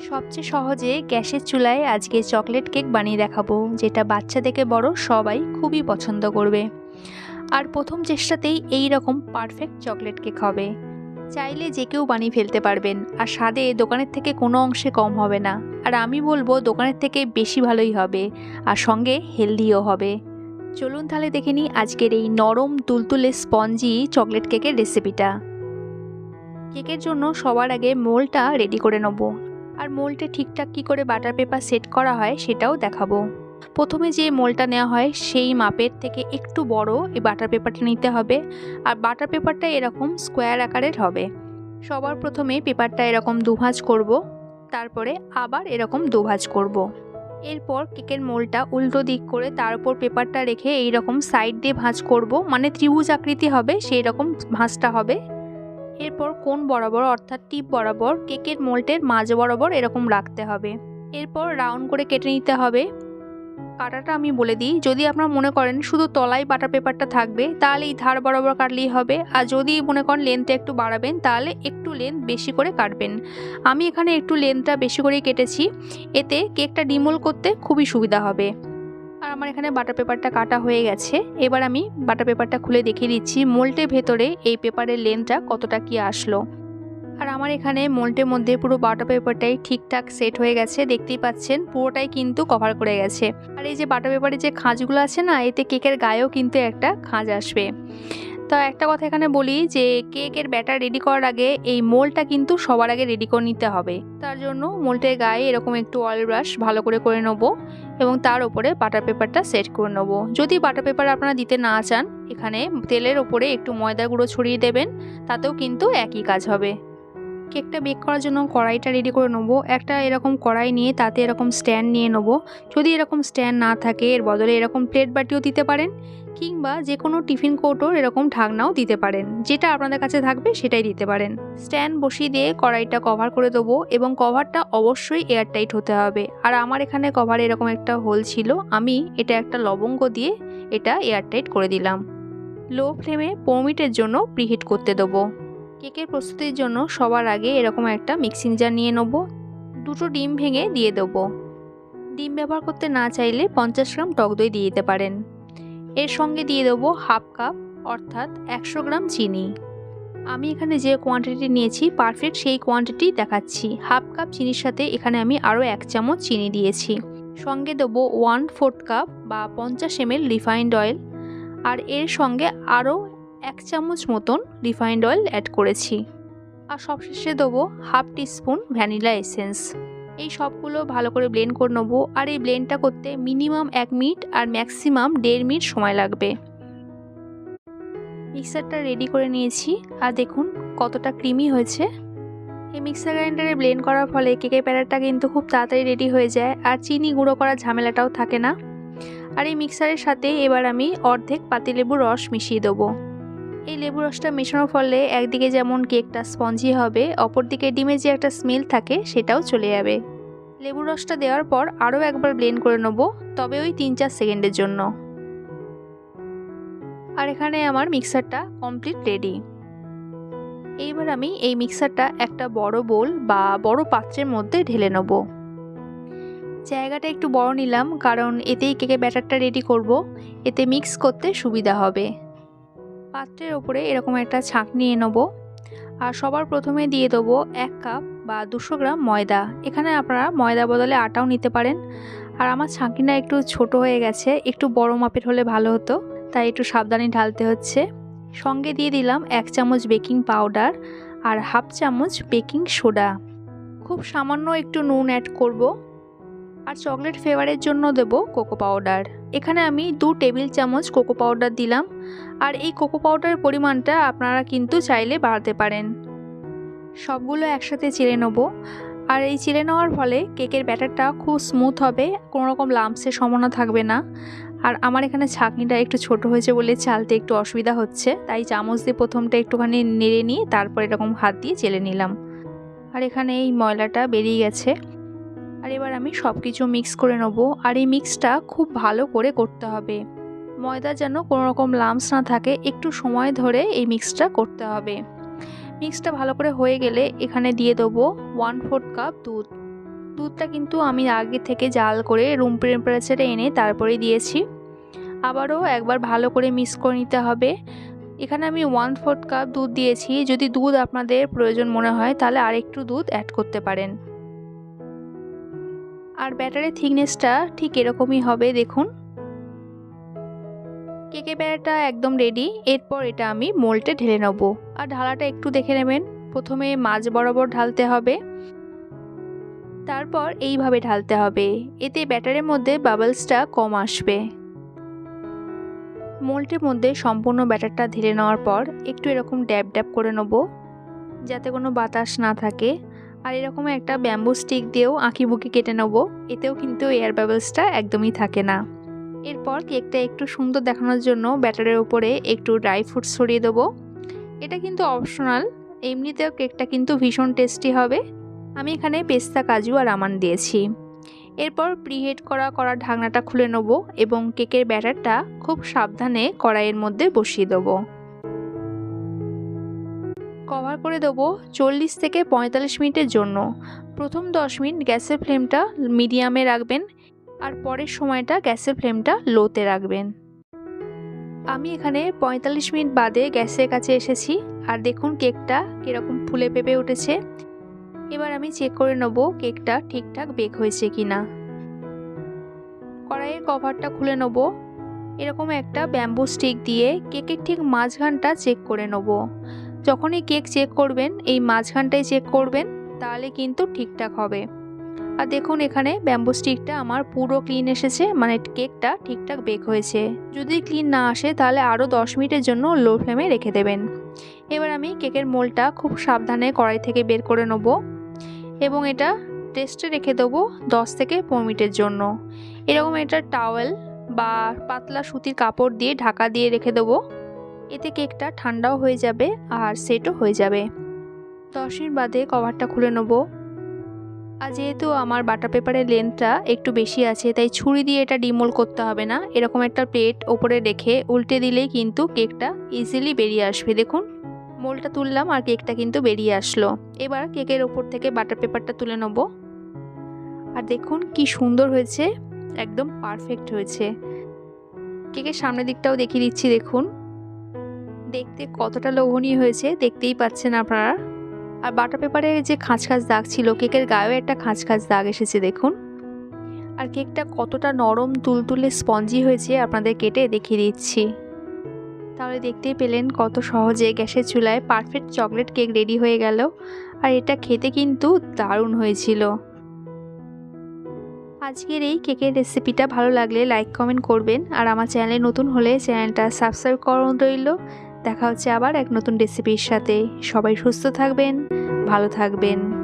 সবচেয়ে সহজে গ্যাসের চুলায় আজকে চকলেট কেক বানিয়ে দেখাবো, যেটা বাচ্চা থেকে বড় সবাই খুবই পছন্দ করবে। আর প্রথম চেষ্টাতেই এই রকম পারফেক্ট চকলেট কেক হবে। চাইলে যে কেউ বানিয়ে ফেলতে পারবেন, আর স্বাদে দোকানের থেকে কোনো অংশে কম হবে না। আর আমি বলব, দোকানের থেকে বেশি ভালোই হবে, আর সঙ্গে হেলদিও হবে। চলুন তাহলে দেখে নিই আজকের এই নরম, তুলতুলে, স্পঞ্জি চকলেট কেকের রেসিপিটা কেকের জন্য সবার আগে মোলটা রেডি করে নেব। আর মোলটা ঠিকঠাক কী করে বাটার পেপার সেট করা হয় সেটাও দেখাবো। প্রথমে যে মোলটা নেওয়া হয় সেই মাপের থেকে একটু বড় এই বাটার পেপারটা নিতে হবে। আর বাটার পেপারটা এরকম স্কোয়ার আকারের হবে। সবার প্রথমে পেপারটা এরকম দুভাঁজ করব, তারপরে আবার এরকম দুভাঁজ করব। এরপর কেকের মোলটা উল্টো দিক করে তার উপর পেপারটা রেখে এই রকম সাইড দিয়ে ভাঁজ করব মানে ত্রিভুজ আকৃতি হবে সেই রকম ভাঁজটা হবে। এরপর কোন বরাবর অর্থাৎ টিপ বরাবর কেকের মোল্টের মাঝ বরাবর এরকম রাখতে হবে। এরপর রাউন্ড করে কেটে নিতে হবে। কাটাটা আমি বলে দিই, যদি আপনারা মনে করেন শুধু তলায় বাটার পেপারটা থাকবে, তাহলে এই ধার বরাবর কাটলেই হবে। আর যদি মনে করেন লেন্থটা একটু বাড়াবেন, তাহলে একটু লেন্থ বেশি করে কাটবেন। আমি এখানে একটু লেন্থটা বেশি করেই কেটেছি। এতে কেকটা ডিমোল করতে খুবই সুবিধা হবে। আর আমার এখানে বাটার পেপারটা কাটা হয়ে গেছে। এবার আমি বাটার পেপারটা খুলে দেখিয়ে দিচ্ছি মোল্টের ভেতরে এই পেপারের লেন্থটা কতটা কি আসলো। আর আমার এখানে মোল্টের মধ্যে পুরো বাটার পেপারটাই ঠিকঠাক সেট হয়ে গেছে, দেখতেই পাচ্ছেন পুরোটাই কিন্তু কভার করে গেছে। আর এই যে বাটার পেপারের যে খাঁজগুলো আছে না, এতে কেকের গায়েও কিন্তু একটা খাঁজ আসবে। তো একটা কথা এখানে বলি যে কেকের ব্যাটার রেডি করার আগে এই মোলটা কিন্তু সবার আগে রেডি করে নিতে হবে। তার জন্য মোলটের গায়ে এরকম একটু অয়েল ব্রাশ ভালো করে করে নেব এবং তার উপরে বাটার পেপারটা সেট করে নেব। যদি বাটার পেপার আপনারা দিতে না চান, এখানে তেলের ওপরে একটু ময়দা গুঁড়ো ছড়িয়ে দেবেন, তাতেও কিন্তু একই কাজ হবে। কেকটা বেক করার জন্য কড়াইটা রেডি করে নেব। একটা এরকম কড়াই নিয়ে তাতে এরকম স্ট্যান্ড নিয়ে নেব। যদি এরকম স্ট্যান্ড না থাকে, এর বদলে এরকম প্লেট বাটিও দিতে পারেন, কিংবা যে কোনো টিফিন কৌটোর এরকম ঢাকনাও দিতে পারেন। যেটা আপনাদের কাছে থাকবে সেটাই দিতে পারেন। স্ট্যান্ড বসিয়ে দিয়ে কড়াইটা কভার করে দেবো এবং কভারটা অবশ্যই এয়ারটাইট হতে হবে। আর আমার এখানে কভারে এরকম একটা হোল ছিল, আমি এটা একটা লবঙ্গ দিয়ে এটা এয়ারটাইট করে দিলাম। লো ফ্লেমে পনেরো মিনিটের জন্য প্রিহিট করতে দেবো। কেকের প্রস্তুতির জন্য সবার আগে এরকম একটা মিক্সিং জার নিয়ে নেব। দুটো ডিম ভেঙে দিয়ে দেবো। ডিম ব্যবহার করতে না চাইলে পঞ্চাশ গ্রাম টক দই দিয়ে দিতে পারেন। এর সঙ্গে দিয়ে দেবো হাফ কাপ, অর্থাৎ একশো গ্রাম চিনি। আমি এখানে যে কোয়ান্টিটি নিয়েছি পারফেক্ট সেই কোয়ান্টিটি দেখাচ্ছি। হাফ কাপ চিনির সাথে এখানে আমি আরও এক চামচ চিনি দিয়েছি। সঙ্গে দেবো ওয়ান ফোর্থ কাপ বা পঞ্চাশ এম রিফাইন্ড অয়েল আর এর সঙ্গে আরও এক চামচ মতন রিফাইন্ড অয়েল অ্যাড করেছি। আর সবশেষে দেবো হাফ টিস্পুন ভ্যানিলা এসেন্স। এই সবগুলো ভালো করে ব্লেন্ড করে নেব আর এই ব্লেন্ডটা করতে মিনিমাম এক মিনিট আর ম্যাক্সিমাম দেড় মিনিট সময় লাগবে। মিক্সারটা রেডি করে নিয়েছি আর দেখুন কতটা ক্রিমি হয়েছে। এই মিক্সার গ্রাইন্ডারে ব্লেন্ড করার ফলে কেকের প্যারাটা কিন্তু খুব তাড়াতাড়ি রেডি হয়ে যায় আর চিনি গুঁড়ো করার ঝামেলাটাও থাকে না। আর এই মিক্সারের সাথে এবার আমি অর্ধেক পাতিলেবুর রস মিশিয়ে দেবো। এই লেবু রসটা মেশানোর ফলে একদিকে যেমন কেকটা স্পঞ্জি হবে, অপরদিকে ডিমের যে একটা স্মেল থাকে সেটাও চলে যাবে। লেবু রসটা দেওয়ার পর আরও একবার ব্লেন্ড করে নেব, তবে ওই তিন চার সেকেন্ডের জন্য। আর এখানে আমার মিক্সারটা কমপ্লিট রেডি। এইবার আমি এই মিক্সারটা একটা বড় বোল বা বড় পাত্রের মধ্যে ঢেলে নেব। জায়গাটা একটু বড় নিলাম, কারণ এতেই কেকের ব্যাটারটা রেডি করব, এতে মিক্স করতে সুবিধা হবে। পাত্রের ওপরে এরকম একটা ছাঁক নিয়ে নেব। আর সবার প্রথমে দিয়ে দেবো এক কাপ বা দুশো গ্রাম ময়দা। এখানে আপনারা ময়দা বদলে আটাও নিতে পারেন। আর আমার ছাঁকিটা একটু ছোট হয়ে গেছে, একটু বড় মাপের হলে ভালো হতো, তাই একটু সাবধানে ঢালতে হচ্ছে। সঙ্গে দিয়ে দিলাম এক চামচ বেকিং পাউডার আর হাফ চামচ বেকিং সোডা। খুব সামান্য একটু নুন অ্যাড করব। আর চকলেট ফ্লেভারের জন্য দেব কোকো পাউডার। এখানে আমি দু টেবিল চামচ কোকো পাউডার দিলাম। আর এই কোকো পাউডারের পরিমাণটা আপনারা কিন্তু চাইলে বাড়াতে পারেন। সবগুলো একসাথে চেলে নেব। আর এই চেলে নেওয়ার ফলে কেকের ব্যাটারটা খুব স্মুথ হবে, কোনো রকম লাম্পসের সম্ভাবনা থাকবে না। আর আমার এখানে ছাঁকনিটা একটু ছোট হয়েছে বলে চালতে একটু অসুবিধা হচ্ছে। তাই চামচ দিয়ে প্রথমটা একটুখানি নেড়ে নিয়ে তারপর এরকম হাত দিয়ে চেলে নিলাম। আর এখানে এই ময়লাটা বেরিয়ে গেছে। আর এবার আমি সব কিছু মিক্স করে নেব। আর এই মিক্সটা খুব ভালো করে করতে হবে। ময়দা যেন কোনো রকম লামস না থাকে, একটু সময় ধরে এই মিক্সটা করতে হবে। মিক্সটা ভালো করে হয়ে গেলে এখানে দিয়ে দেবো ওয়ান ফোর্থ কাপ দুধ। দুধটা কিন্তু আমি আগে থেকে জাল করে রুম টেম্পারেচারে এনে তারপরে দিয়েছি। আবারও একবার ভালো করে মিক্স করে নিতে হবে। এখানে আমি ওয়ান ফোর্থ কাপ দুধ দিয়েছি। যদি দুধ আপনাদের প্রয়োজন মনে হয়, তাহলে আরেকটু দুধ অ্যাড করতে পারেন। আর ব্যাটারের থিকনেসটা ঠিক এরকমই হবে, দেখুন। কেকে ব্যাটারটা একদম রেডি এরপর এটা আমি মোল্টে ঢেলে নেব। আর ঢালাটা একটু দেখে নেবেন, প্রথমে মাঝ বরাবর ঢালতে হবে। তারপর এইভাবে ঢালতে হবে, এতে ব্যাটারের মধ্যে বাবলসটা কম আসবে। মোল্টের মধ্যে সম্পূর্ণ ব্যাটারটা ঢেলে নেওয়ার পর একটু এরকম ড্যাব ড্যাব করে নেব, যাতে কোনো বাতাস না থাকে। আর এরকম একটা ব্যাম্বু স্টিক দিয়েও আঁকি বুকি কেটে নেব। এতেও কিন্তু এয়ার বাবলসটা একদমই থাকে না। এরপর কেকটা একটু সুন্দর দেখানোর জন্য ব্যাটারের উপরে একটু ড্রাই ফ্রুটস ছড়িয়ে দেবো। এটা কিন্তু অপশনাল এমনিতেও কেকটা কিন্তু ভীষণ টেস্টি হবে। আমি এখানে পেস্তা, কাজু আর আমান দিয়েছি। এরপর প্রিহেড করা করা ঢাকনাটা খুলে নেব এবং কেকের ব্যাটারটা খুব সাবধানে কড়াইয়ের মধ্যে বসিয়ে দেবো। কভার করে দেবো চল্লিশ থেকে পঁয়তাল্লিশ মিনিটের জন্য। প্রথম দশ মিনিট গ্যাসের ফ্লেমটা মিডিয়ামে রাখবেন আর পরের সময়টা গ্যাসের ফ্লেমটা লোতে রাখবেন। আমি এখানে পঁয়তাল্লিশ মিনিট বাদে গ্যাসের কাছে এসেছি আর দেখুন কেকটা কীরকম ফুলে পেঁপে উঠেছে। এবার আমি চেক করে নেব কেকটা ঠিকঠাক বেক হয়েছে কি না কড়াইয়ের কভারটা খুলে নেব। এরকম একটা ব্যাম্বু স্টিক দিয়ে কেকের ঠিক মাঝখানটা চেক করে নেব। যখনই কেক চেক করবেন, এই মাঝখানটায় চেক করবেন, তাহলে কিন্তু ঠিকঠাক হবে। আর দেখুন এখানে ব্যাম্বু স্টিকটা আমার পুরো ক্লিন এসেছে মানে কেকটা ঠিকঠাক বেক হয়েছে। যদি ক্লিন না আসে, তাহলে আরও দশ মিনিটের জন্য লো ফ্লেমে রেখে দেবেন। এবার আমি কেকের মোলটা খুব সাবধানে কড়াই থেকে বের করে নেব এবং এটা টেস্টে রেখে দেবো দশ থেকে পনেরো মিনিটের জন্য। এরকম এটা টাওয়েল বা পাতলা সুতির কাপড় দিয়ে ঢাকা দিয়ে রেখে দেবো। এতে কেকটা ঠান্ডাও হয়ে যাবে আর সেটও হয়ে যাবে। দশ মিনিট বাদে কভারটা খুলে নেব। আর যেহেতু আমার বাটার পেপারের লেন্থটা একটু বেশি আছে, তাই ছুরি দিয়ে এটা ডিমোল করতে হবে না। এরকম একটা প্লেট ওপরে রেখে উল্টে দিলেই কিন্তু কেকটা ইজিলি বেরিয়ে আসবে। দেখুন, মোলটা তুললাম আর কেকটা কিন্তু বেরিয়ে আসলো। এবার কেকের ওপর থেকে বাটার পেপারটা তুলে নেব। আর দেখুন কি সুন্দর হয়েছে, একদম পারফেক্ট হয়েছে। কেকের সামনের দিকটাও দেখিয়ে দিচ্ছি, দেখুন। দেখতে কতটা লোভনীয় হয়েছে দেখতেই পাচ্ছেন আপনারা। আর বাটার পেপারে যে খাঁচ খাঁচ দাগ ছিল, কেকের গায়েও একটা খাঁচ খাঁচ দাগ এসেছে, দেখুন। আর কেকটা কতটা নরম, তুলতুলে, স্পঞ্জি হয়েছে আপনাদের কেটে দেখিয়ে দিচ্ছি। তাহলে দেখতেই পেলেন কত সহজে গ্যাসের চুলায় পারফেক্ট চকলেট কেক রেডি হয়ে গেল। আর এটা খেতে কিন্তু দারুণ হয়েছিল। আজকের এই কেকের রেসিপিটা ভালো লাগলে লাইক, কমেন্ট করবেন। আর আমার চ্যানেলে নতুন হলে চ্যানেলটা সাবস্ক্রাইব করুন রইল। দেখা হচ্ছে আবার এক নতুন রেসিপির সাথে। সবাই সুস্থ থাকবেন ভালো থাকবেন।